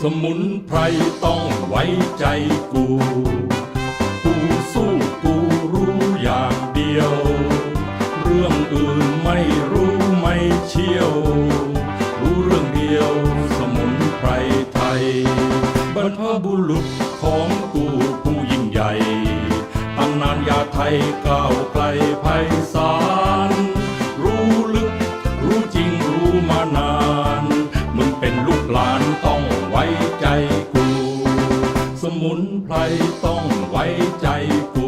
สมุนไพรต้องไว้ใจกู กูสู้กูรู้อย่างเดียว เรื่องอื่นไม่รู้ไม่เชี่ยว รู้เรื่องเดียวสมุนไพรไทย บรรพบุรุษของกูผู้ยิ่งใหญ่ตำนานยาไทยก้าวไกลไพศาล มุนไพรต้องไว้ใจกูกู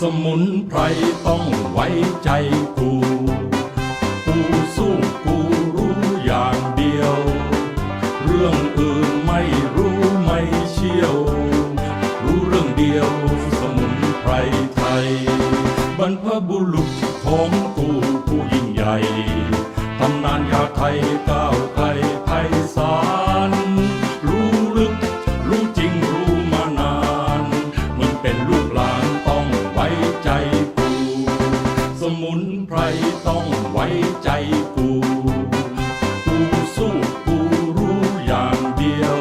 สมุนไพรต้องไว้ใจกู กูสู้กูรู้อย่างเดียว เรื่องอื่นไม่รู้ไม่เชี่ยว รู้เรื่องเดียวสมุนไพรไทย บรรพบุรุษของกูผู้ยิ่งใหญ่ ตำนานยาไทยก้าวไกลไพศาล มุนไพรต้องไว้ใจกูกูสู้กูรู้อย่างเดียว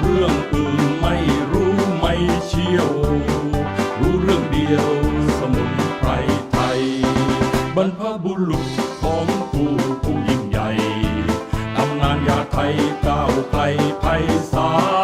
เรื่องอื่นไม่รู้ไม่เชี่ยว รู้เรื่องเดียวสมุนไพรไทย บรรพบุรุษของกูผู้ยิ่งใหญ่ตำนานยาไทยก้าวไกลไพศาล